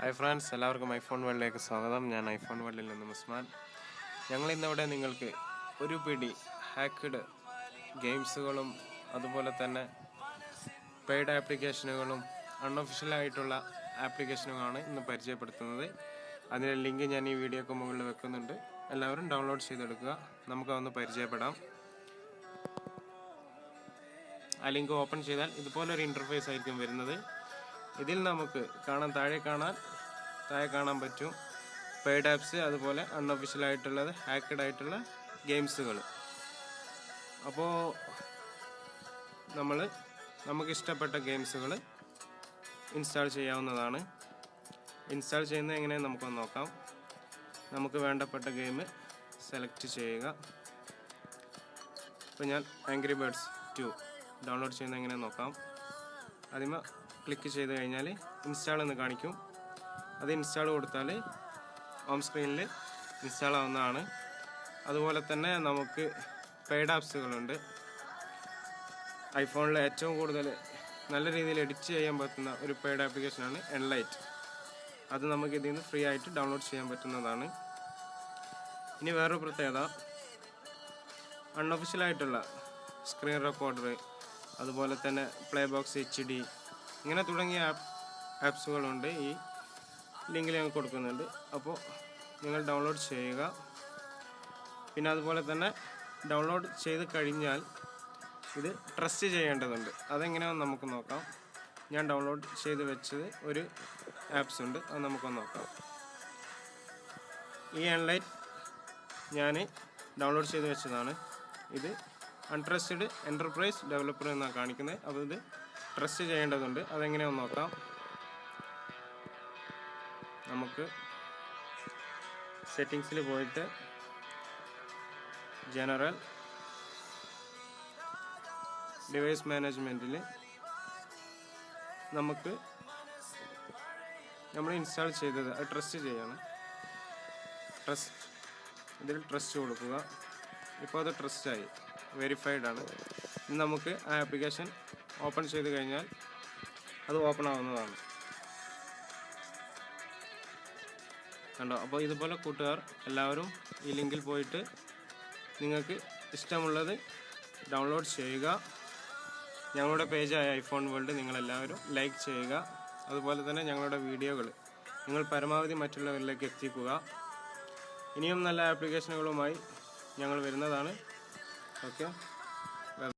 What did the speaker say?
Hi friends എല്ലാവർക്കും iPhone വേൾഡിലേക്ക് സ്വാഗതം. ഞാൻ ഐഫോൺ വേൾഡിൽ നിന്നും ഉസ്മാൻ. ഞങ്ങൾ ഇന്നിവിടെ നിങ്ങൾക്ക് ഒരു പിടി ഹാക്ക്ഡ് ഗെയിംസുകളും അതുപോലെ തന്നെ പെയ്ഡ് ആപ്ലിക്കേഷനുകളും അൺഒഫീഷ്യലായിട്ടുള്ള ആപ്ലിക്കേഷനുകളാണ് ഇന്ന് പരിചയപ്പെടുത്തുന്നത്. അതിന്റെ ലിങ്ക് ഞാൻ ഈ വീഡിയോക്ക് മുകളിൽ വെക്കുന്നുണ്ട്. എല്ലാവരും ഡൗൺലോഡ് ചെയ്തെടുക്കുക. നമുക്കതൊന്ന് പരിചയപ്പെടാം. ആ ലിങ്ക് ഓപ്പൺ ചെയ്താൽ ഇതുപോലൊരു ഇന്റർഫേസ് ആയിരിക്കും വരുന്നത്. ഇതിൽ നമുക്ക് കാണാൻ താഴെ കാണാൻ താഴെ കാണാൻ പറ്റും പെയ്ഡ് ആപ്സ് അതുപോലെ അൺഒഫീഷ്യൽ ആയിട്ടുള്ളത് ഹാക്കഡ് ആയിട്ടുള്ള ഗെയിംസുകൾ അപ്പോൾ നമ്മൾ നമുക്ക് ഇഷ്ടപ്പെട്ട ഗെയിംസുകൾ ഇൻസ്റ്റാൾ ചെയ്യാവുന്നതാണ്. ഇൻസ്റ്റാൾ ചെയ്യുന്നത് എങ്ങനെയാണ് നമുക്കൊന്ന് നോക്കാം. നമുക്ക് വേണ്ടപ്പെട്ട ഗെയിം സെലക്ട് ചെയ്യുക. ഇപ്പോൾ ഞാൻ ആംഗ്രി ബേർഡ്സ് ടു ഡൗൺലോഡ് ചെയ്യുന്നത് എങ്ങനെ നോക്കാം. ആദ്യമേ ക്ലിക്ക് ചെയ്ത് കഴിഞ്ഞാൽ ഇൻസ്റ്റാൾ എന്ന് കാണിക്കും. അത് ഇൻസ്റ്റാൾ കൊടുത്താൽ ഹോം സ്ക്രീനിൽ ഇൻസ്റ്റാൾ ആവുന്നതാണ്. അതുപോലെ തന്നെ നമുക്ക് പെയ്ഡ് ആപ്സുകളുണ്ട് ഐഫോണിൽ ഏറ്റവും കൂടുതൽ നല്ല രീതിയിൽ എഡിറ്റ് ചെയ്യാൻ പറ്റുന്ന ഒരു പെയ്ഡ് ആപ്ലിക്കേഷനാണ് എൻലൈറ്റ് അത് നമുക്ക് ഇതിൽ നിന്ന് ഫ്രീ ആയിട്ട് ഡൗൺലോഡ് ചെയ്യാൻ പറ്റുന്നതാണ്. ഇനി വേറൊരു പ്രത്യേകത. അൺഒഫീഷ്യലായിട്ടുള്ള സ്ക്രീൻ റെക്കോർഡർ അതുപോലെ തന്നെ പ്ലേ ബോക്സ് എച്ച് ഡി ഇങ്ങനെ തുടങ്ങിയ ആപ്പ് ആപ്സുകളുണ്ട് ഈ ലിങ്കിൽ ഞങ്ങൾ കൊടുക്കുന്നുണ്ട്. അപ്പോൾ നിങ്ങൾ ഡൗൺലോഡ് ചെയ്യുക. പിന്നെ അതുപോലെ തന്നെ ഡൗൺലോഡ് ചെയ്ത് കഴിഞ്ഞാൽ ഇത് ട്രസ്റ്റ് ചെയ്യേണ്ടതുണ്ട്. അതെങ്ങനെയാണെന്ന് നമുക്ക് നോക്കാം. ഞാൻ ഡൗൺലോഡ് ചെയ്ത് വെച്ചത് ഒരു ആപ്സ് ഉണ്ട്. അത് നമുക്കൊന്ന് നോക്കാം. ഈ എൺലൈറ്റ് ഞാൻ ഡൗൺലോഡ് ചെയ്ത് വെച്ചതാണ്. ഇത് അൺട്രസ്റ്റഡ് എന്റർപ്രൈസ് ഡെവലപ്പർ എന്നാണ് കാണിക്കുന്നത്. അപ്പോൾ ഇത് ട്രസ്റ്റ് ചെയ്യേണ്ടതുണ്ട്. അതെങ്ങനെയൊന്ന് നോക്കാം. നമുക്ക് സെറ്റിങ്സിൽ പോയിട്ട് ജനറൽ ഡിവൈസ് മാനേജ്മെന്റിൽ നമുക്ക് നമ്മൾ ഇൻസ്റ്റാൾ ചെയ്തത് അത് ട്രസ്റ്റ് ചെയ്യണം. ട്രസ്റ്റ് ഇതിൽ ട്രസ്റ്റ് കൊടുക്കുക. ഇപ്പോൾ അത് ട്രസ്റ്റായി വെരിഫൈഡ് ആണ്. നമുക്ക് ആ ആപ്ലിക്കേഷൻ ഓപ്പൺ ചെയ്ത് കഴിഞ്ഞാൽ അത് ഓപ്പൺ ആവുന്നതാണ്. കണ്ടോ? അപ്പോൾ ഇതുപോലെ കൂട്ടുകാർ എല്ലാവരും ഈ ലിങ്കിൽ പോയിട്ട് നിങ്ങൾക്ക് ഇഷ്ടമുള്ളത് ഡൗൺലോഡ് ചെയ്യുക. ഞങ്ങളുടെ പേജായ ഐഫോൺ വേൾഡ് നിങ്ങളെല്ലാവരും ലൈക്ക് ചെയ്യുക. അതുപോലെ തന്നെ ഞങ്ങളുടെ വീഡിയോകൾ നിങ്ങൾ പരമാവധി മറ്റുള്ളവരിലേക്ക് എത്തിക്കുക. ഇനിയും നല്ല ആപ്ലിക്കേഷനുകളുമായി ഞങ്ങൾ വരുന്നതാണ്. ഓക്കെ